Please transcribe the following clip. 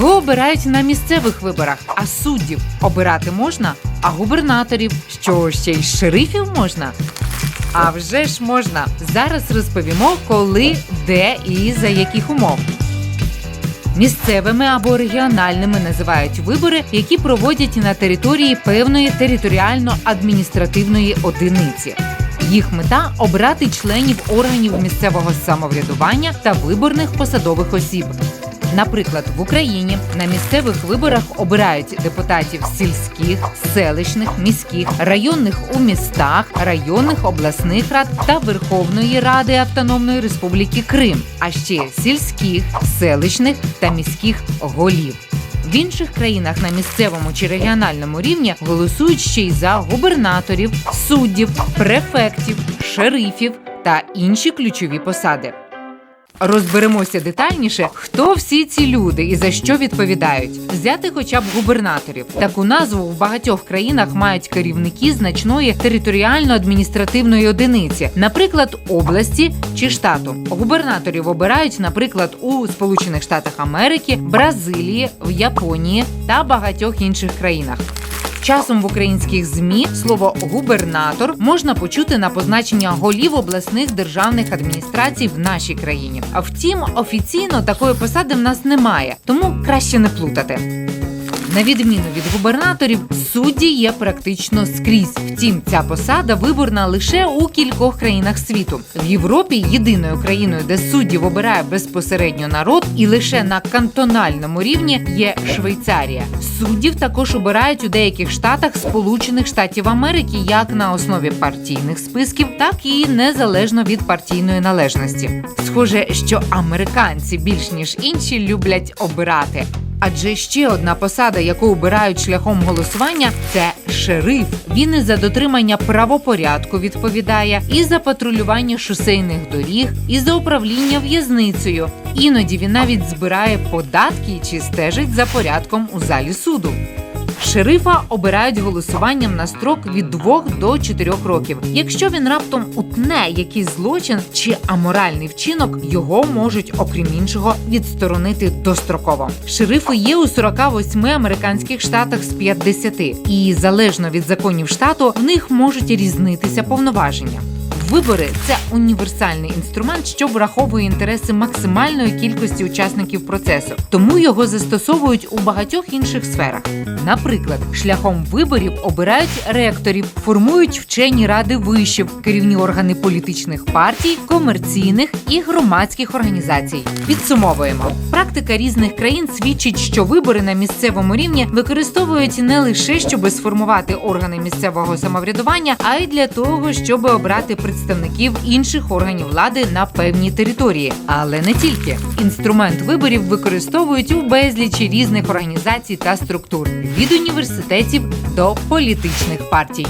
Кого обирають на місцевих виборах? А суддів обирати можна? А губернаторів? Що ще й шерифів можна? А вже ж можна. Зараз розповімо, коли, де і за яких умов. Місцевими або регіональними називають вибори, які проводять на території певної територіально-адміністративної одиниці. Їх мета обрати членів органів місцевого самоврядування та виборних посадових осіб. Наприклад, в Україні на місцевих виборах обирають депутатів сільських, селищних, міських, районних у містах, районних обласних рад та Верховної Ради Автономної Республіки Крим, а ще сільських, селищних та міських голів. В інших країнах на місцевому чи регіональному рівні голосують ще й за губернаторів, суддів, префектів, шерифів та інші ключові посади. Розберемося детальніше, хто всі ці люди і за що відповідають. Взяти хоча б губернаторів. Таку назву в багатьох країнах мають керівники значної територіально-адміністративної одиниці, наприклад, області чи штату. Губернаторів обирають, наприклад, у Сполучених Штатах Америки, Бразилії, в Японії та багатьох інших країнах. Часом в українських змі слово губернатор можна почути на позначення голів обласних державних адміністрацій в нашій країні. А втім, офіційно такої посади в нас немає, тому краще не плутати. На відміну від губернаторів, судді є практично скрізь. Втім, ця посада виборна лише у кількох країнах світу. В Європі єдиною країною, де суддів обирає безпосередньо народ, і лише на кантональному рівні є Швейцарія. Суддів також обирають у деяких штатах Сполучених Штатів Америки як на основі партійних списків, так і незалежно від партійної належності. Схоже, що американці більш ніж інші люблять обирати. Адже ще одна посада, яку обирають шляхом голосування, це шериф. Він і за дотримання правопорядку відповідає, і за патрулювання шосейних доріг, і за управління в'язницею. Іноді він навіть збирає податки чи стежить за порядком у залі суду. Шерифа обирають голосуванням на строк від 2 до 4 років. Якщо він раптом утне якийсь злочин чи аморальний вчинок, його можуть, окрім іншого, відсторонити достроково. Шерифи є у 48 американських штатах з 50, і залежно від законів штату в них можуть різнитися повноваження. Вибори це універсальний інструмент, що враховує інтереси максимальної кількості учасників процесу, тому його застосовують у багатьох інших сферах. Наприклад, шляхом виборів обирають ректорів, формують вчені ради вишів, керівні органи політичних партій, комерційних і громадських організацій. Підсумовуємо, практика різних країн свідчить, що вибори на місцевому рівні використовують не лише щоб сформувати органи місцевого самоврядування, а й для того, щоб обрати представників інших органів влади на певній території. Але не тільки інструмент виборів використовують у безлічі різних організацій та структур від університетів до політичних партій.